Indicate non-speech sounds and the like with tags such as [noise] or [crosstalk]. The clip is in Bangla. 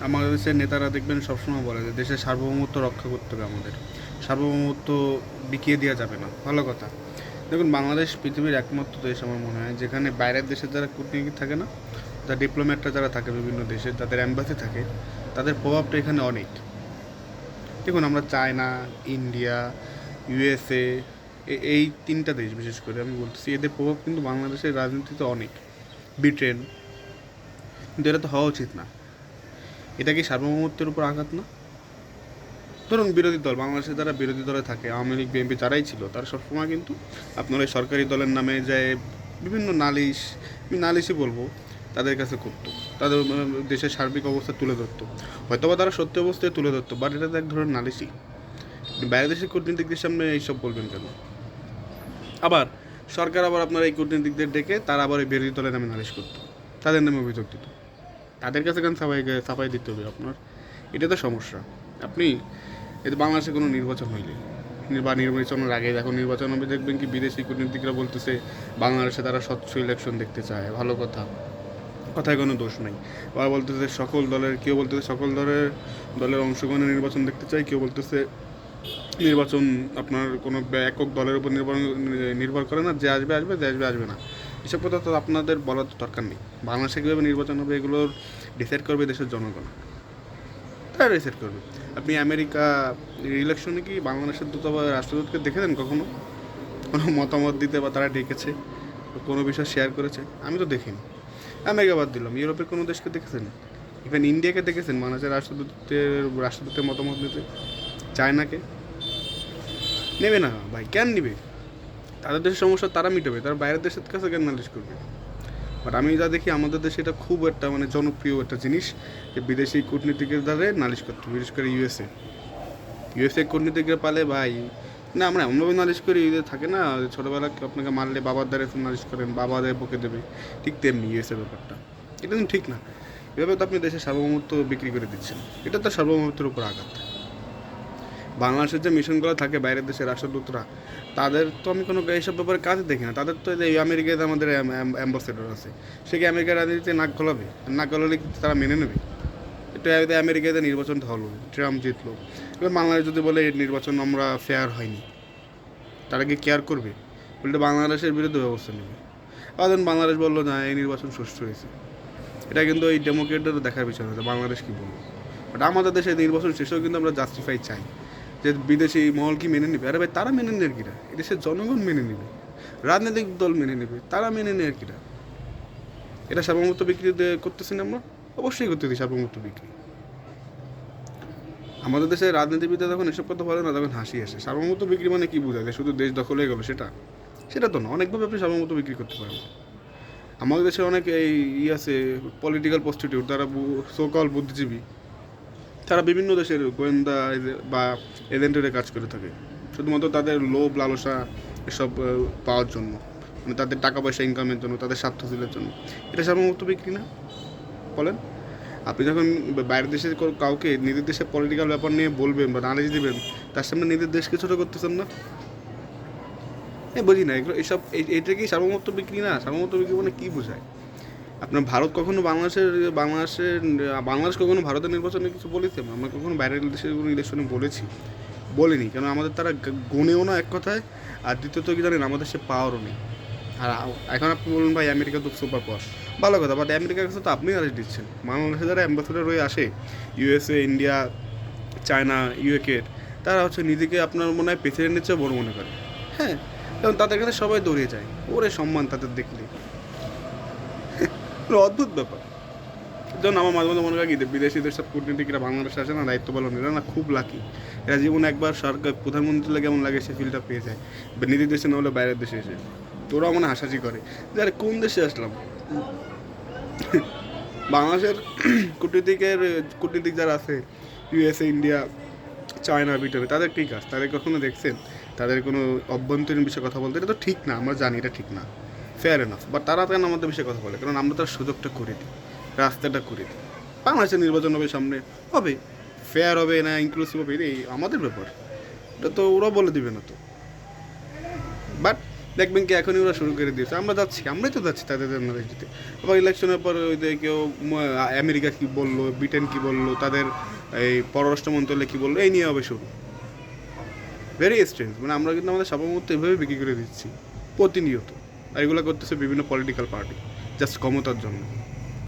আমাদের দেশের নেতারা দেখবেন সবসময় বলে যে দেশের সার্বভৌমত্ব রক্ষা করতে হবে আমাদের। সার্বভৌমত্ব বিকিয়ে দেওয়া যাবে না। ভালো কথা। দেখুন, বাংলাদেশ পৃথিবীর একমাত্র দেশ আমার মনে হয়, যেখানে বাইরের দেশের যারা কূটনীতিক থাকে না যারা ডিপ্লোম্যাটরা যারা থাকে বিভিন্ন দেশে, তাদের অ্যাম্বাসি থাকে, তাদের প্রভাবটা এখানে অনেক। দেখুন, আমরা চায়না, ইন্ডিয়া, ইউএসএ এই তিনটা দেশ বিশেষ করে আমি বলতেছি, এদের প্রভাব কিন্তু বাংলাদেশের রাজনীতিতে অনেক। ব্রিটেন। কিন্তু এটা তো হওয়া উচিত না। এটা কি সার্বভৌমত্বের উপর আঘাত না? ধরুন বিরোধী দল, বাংলাদেশে যারা বিরোধী দলে থাকে, আওয়ামী লীগ, বিএনপি যারাই ছিল, তারা সবসময় কিন্তু আপনার ওই সরকারি দলের নামে যে বিভিন্ন নালিশ, আমি নালিশই বলব, তাদের কাছে করতো। তাদের দেশের সার্বিক অবস্থা তুলে ধরতো। হয়তোবা তারা সত্যি অবস্থায় তুলে ধরতো বাট এটা তো এক ধরনের নালিশই। বাইরের দেশের কূটনীতিকদের সামনে এইসব বলবেন কেন? আবার, সরকার আবার আপনার এই কূটনীতিকদের ডেকে তারা আবার ওই বিরোধী দলের নামে নালিশ করতো। তাদের নামে অভিযোগ দিত। তাদের কাছে কেন সাফাই সাফাই দিতে হবে আপনার। এটা তো সমস্যা। আপনি এতে বাংলাদেশে কোনো নির্বাচন হইলে বা নির্বাচনের আগে এখন নির্বাচন হবে, দেখবেন কি বিদেশি কূটনীতিকরা বলতেছে, বাংলাদেশে তারা স্বচ্ছ ইলেকশন দেখতে চায়। ভালো কথা। কথায় কোনো দোষ নাই। বা বলতেছে সকল দলের, কেউ বলতেছে সকল দলের দলের অংশগ্রহণে নির্বাচন দেখতে চায়, কেউ বলতেছে নির্বাচন আপনার কোনো একক দলের উপর নির্ভর নির্ভর করে না। যে আসবে আসবে, যে আসবে আসবে না। এসব কথা তো আপনাদের বলার দরকার নেই। বাংলাদেশে কীভাবে নির্বাচন হবে এগুলোর ডিসাইড করবে দেশের জনগণ। তারা ডিসাইড করবে। আপনি আমেরিকা ইলেকশনে কি বাংলাদেশের দূত বা রাষ্ট্রদূতকে দেখেছেন কখনো? কোনো মতামত দিতে বা তারা ডেকেছে? কোনো বিষয় শেয়ার করেছে? আমি তো দেখিনি। আমেরিকা বাদ দিলাম। ইউরোপের কোনো দেশকে দেখেছেন? ইভেন ইন্ডিয়াকে দেখেছেন? বাংলাদেশের রাষ্ট্রদূতের রাষ্ট্রদূতের মতামত দিতে চায়নাকে? নেবে না, ভাই। কেন নেবে? তাদের দেশের সমস্যা তারা মিটাবে, তারা বাইরের দেশের কাছে কেন নালিশ করবে। বাট আমি যা দেখি, আমাদের দেশে এটা খুব একটা মানে জনপ্রিয় একটা জিনিস যে বিদেশি কূটনীতিকের দ্বারা নালিশ করতে বিশেষ করে ইউএসএ ইউএসএ কূটনীতিকরা পালে, ভাই, না, আমরা এমনভাবে নালিশ করি যে থাকে না ছোটোবেলা আপনাকে মারলে বাবার দ্বারা নালিশ করেন, বাবা দ্বারা বকে দেবে। ঠিক তেমনি ইউএসএ ব্যাপারটা। এটা কিন্তু ঠিক না। এভাবে তো আপনি দেশের সার্বভৌমত্ব বিক্রি করে দিচ্ছেন। এটা তো সার্বভৌমত্বের উপর আঘাত। বাংলাদেশের যে মিশনগুলো থাকে বাইরের দেশের রাষ্ট্রদূতরা, তাদের তো আমি কোনো এইসব ব্যাপারে কাজ দেখি না। তাদের তো এই আমেরিকাতে আমাদের অ্যাম্বাসেডর আছে। সে কি আমেরিকার রাজনীতিতে নাক আর নাক গলালে তারা মেনে নেবে? এতে আমেরিকাতে নির্বাচনটা হলো ট্রাম্প জিতলো। এবার বাংলাদেশ যদি বলে নির্বাচন আমরা ফেয়ার হয়নি, তারা কি কেয়ার করবে? উল্টে বাংলাদেশের বিরুদ্ধে ব্যবস্থা নেবে। আবার বাংলাদেশ বলল, না, এই নির্বাচন সুষ্ঠু হয়েছে। এটা কিন্তু এই ডেমোক্রেটদের দেখার বিষয় হচ্ছে বাংলাদেশ কী বলব। বাট আমাদের দেশে নির্বাচন শেষেও কিন্তু আমরা জাস্টিফাই চাই। যে বিদেশি মহল কি মেনে নেবে? আরে ভাই, তারা মেনে নেয় কিনা এদেশের জনগণ মেনে নেবে। রাজনৈতিক দল মেনে নেবে। তারা মেনে নেয় কিনা এটা সার্বভৌমত্ব বিক্রি করতেছি না আমরা? অবশ্যই করতেছি সার্বভৌমত্ব বিক্রি। আমাদের দেশের রাজনীতিবিদরা যখন এসব কথা বলে না, তখন হাসি আসে। সার্বভৌমত্ব বিক্রি মানে কি বোঝায়? শুধু দেশ দখল হয়ে গেল, সেটা? সেটা তো না, অনেকভাবে আপনি সার্বভৌমত্ব বিক্রি করতে পারেন আমাদের দেশে অনেক এই ই আছে পলিটিক্যাল প্রস্টিটিউট তারা সোকল বুদ্ধিজীবী। তারা বিভিন্ন দেশের গোয়েন্দা বা এজেন্টের কাজ করে থাকে। শুধুমাত্র তাদের লোভ, লালসা এসব পাওয়ার জন্য। মানে তাদের টাকা পয়সা ইনকামের জন্য, তাদের স্বার্থশীলের জন্য। এটা সার্বভৌমত্ব বিক্রি না? বলেন। আপনি যখন বাইরের দেশের কাউকে নিজের দেশের পলিটিক্যাল ব্যাপার নিয়ে বলবেন বা নালিশ দেবেন, তার সামনে নিজের দেশকে ছোটো করতেছেন না? এ বুঝি না, এগুলো এসব কি সার্বভৌমত্ব বিক্রি না? সার্বভৌমত্ব বিক্রি মানে কী বোঝায়? আপনার ভারত কখনো বাংলাদেশের বাংলাদেশের, বাংলাদেশ কখনো ভারতের নির্বাচনে কিছু বলেছে? আমরা কখনো বাইরের দেশের কোনো ইলেকশনে বলেছি, বলিনি। কেন আমাদের তারা গুণেও না এক কথায়, আর দ্বিতীয়ত কি জানেন, আমাদের সে পাওয়ারও নেই। আর এখন আপনি বলুন ভাই, আমেরিকা তো সুপার পাওয়ার ভালো কথা বাট আমেরিকার কাছে তো আপনি আদেশ দিচ্ছেন। বাংলাদেশে যারা অ্যাম্বাসেডার হয়ে আসে ইউএসএ ইন্ডিয়া চায়না ইউকে তারা হচ্ছে নিজেকে আপনার মনে হয় প্রেসিডেন্টের চেয়ে বড় মনে করে। হ্যাঁ কারণ তাদের কাছে সবাই দৌড়িয়ে যায়। ওরে সম্মান তাদের দেখলে। অদ্ভুত ব্যাপার। যেমন আমার মাঝে মাঝে মনে যে বিদেশিদের সব কূটনীতিকরা বাংলাদেশে আসে না দায়িত্ব পালন এরা না, খুব লাকি এরা জীবনে একবার সরকার প্রধানমন্ত্রী লাগে কেমন লাগে সে ফিলটা পেয়ে যায়। নিজের দেশে না হলে বাইরের দেশে এসে। তোরা মনে হাসাহাসি করে। যে আরে কোন দেশে আসলাম? বাংলাদেশের [clears throat] কূটনীতিকের, কূটনীতিক যারা আছে ইউএসএ ইন্ডিয়া চায়না ব্রিটেনে তাদের কী কাজ? তাদের কখনো দেখছেন? তাদের কোনো অভ্যন্তরীণ বিষয়ে কথা বলতে? এটা তো ঠিক না, আমরা জানি এটা ঠিক না। ফেয়ার এনাফ বাট তারা কেন আমাদের বিষয়ে কথা বলে, কারণ আমরা তার সুযোগটা করে দিই, রাস্তাটা করে দিই। বাংলাদেশের নির্বাচন হবে সামনে, হবে ফেয়ার হবে না ইনক্লুসিভ হবে এই আমাদের ব্যাপার। এটা তো ওরা বলে দিবে না তো। বাট দেখবেন কি, এখনই ওরা শুরু করে দিয়েছে। আমরা যাচ্ছি, আমরাই তো যাচ্ছি তাদের দিতে আবার ইলেকশনের পর ওই যে কেউ আমেরিকা কী বলল, ব্রিটেন কী বলল, তাদের এই পররাষ্ট্র মন্ত্রণালয় কি বলল, এই নিয়ে হবে শুরু। ভেরি স্ট্রেঞ্জ মানে আমরা কিন্তু আমাদের সার্বভৌমত্ব এভাবে বিক্রি করে দিচ্ছি, প্রতিনিয়ত। আর এগুলো করতেছে বিভিন্ন পলিটিক্যাল পার্টি জাস্ট ক্ষমতার জন্য।